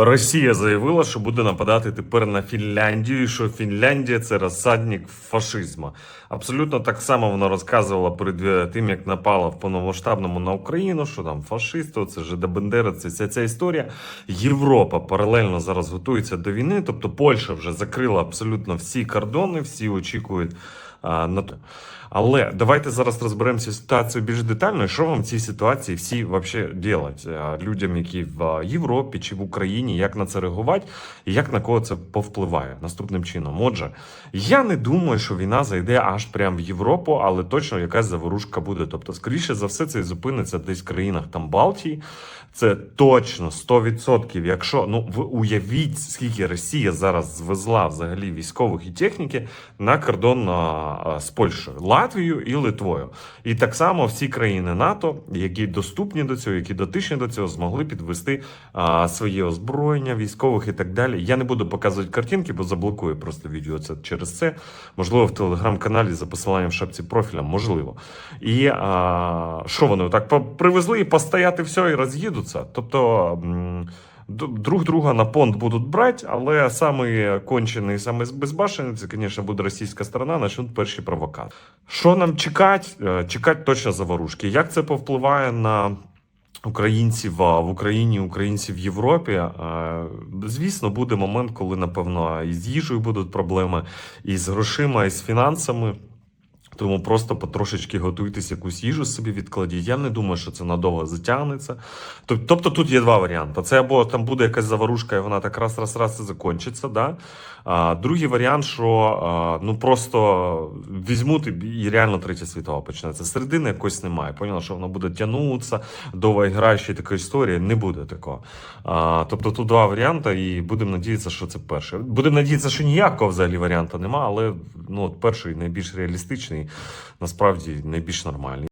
Росія заявила, що буде нападати тепер на Фінляндію, і що Фінляндія це розсадник фашизму. Абсолютно так само вона розказувала перед е, тим, як напала в повномасштабному на Україну, що там фашисти, це ж Бендера, це вся ця історія. Європа паралельно зараз готується до війни. Тобто Польща вже закрила абсолютно всі кордони, всі очікують а, на то. Але давайте зараз розберемося ситуацію більш детально. Що вам в цій ситуації всі вообще делать людям, які в Європі чи в Україні, як на це реагувати, і як на кого це повпливає наступним чином. Отже, я не думаю, що війна зайде аж прямо в Європу, але точно якась заворушка буде. Тобто, скоріше за все, це зупиниться десь в країнах там Балтії. Це точно 100%. Якщо ну ви уявіть, скільки Росія зараз звезла взагалі військових і техніки на кордон з Польщею, Латвією і Литвою. І так само всі країни НАТО, які доступні до цього, які дотичні до цього, змогли підвести своє озброєння військових і так далі. Я не буду показувати картинки, бо заблокую просто відео це через це. Можливо, в телеграм-каналі за посиланням в шапці профіля, можливо. І а, що вони так привезли і постояти все і роз'їдуться. Тобто. Друг друга на понт будуть брати, але самий кончений, самий безбашений, це, звісно, буде російська сторона, почнуть перші провокати. Що нам чекати? Е, Чекати точно заворушки. Як це повпливає на українців в Україні, українців в Європі? Е, Звісно, буде момент, коли, напевно, і з їжею будуть проблеми, і з грошима, і з фінансами. Тому просто потрошечки готуйтесь якусь їжу собі відкладіть. Я не думаю, що це надовго затягнеться. Тобто тут є два варіанти. Це або там буде якась заворушка, і вона так раз, раз, раз і закінчиться. Да? А, другий варіант, що а, ну просто візьмуть і, реально третя світова почнеться. Середини якось немає. Поняла, що воно буде тягнутися, довго граючи така історія. Не буде такого. А, тобто тут два варіанти, і будемо надіятися, що це перший. Будемо надіятися, що ніякого взагалі варіанту немає, але ну, от перший найбільш реалістичний, насправді найбільш нормальний.